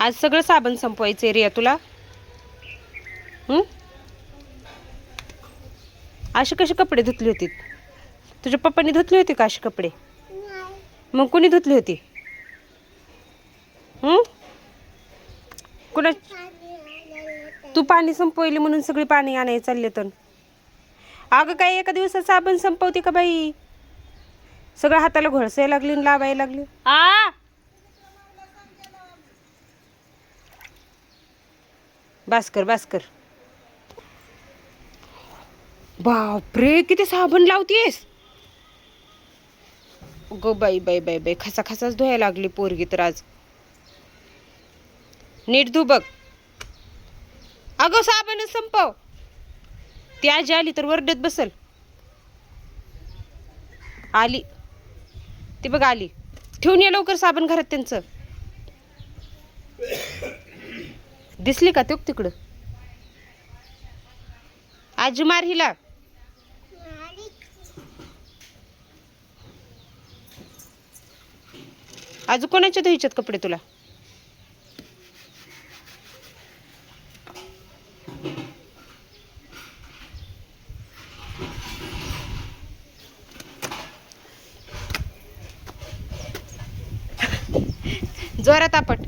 आज सगळं साबण संपवायचं रिया तुला? हं? असे कसे कपडे धुतले होते? तुझ्या पप्पांनी धुतले होते का असे कपडे? मग कोणी धुतली होती? हं? कुणा तू पाणी संपवली म्हणून सगळी पाणी आणायला चालले तर. अगं काय एका दिवसात साबण संपवते का बाई? सगळं हाताला घोळसायला लागली आणि लावायला लागली. आ भास्कर भास्कर. बापरे किती साबण लावतीयस ग बाई बाई बाई बाई खसा खसाच धुवायला लागली पोरगी तर आज. नीट धु बघ. अगं साबणच संपव. ती आजी आली तर वरडत बसल. आली. ती बघ आली. ठेवून ये लवकर साबण घरात त्यांचं. दिसली का तो तिकडं? आजी मार हिला. आजू कोणाच्या धुईच्यात कपडे तुला? जोरात आपट.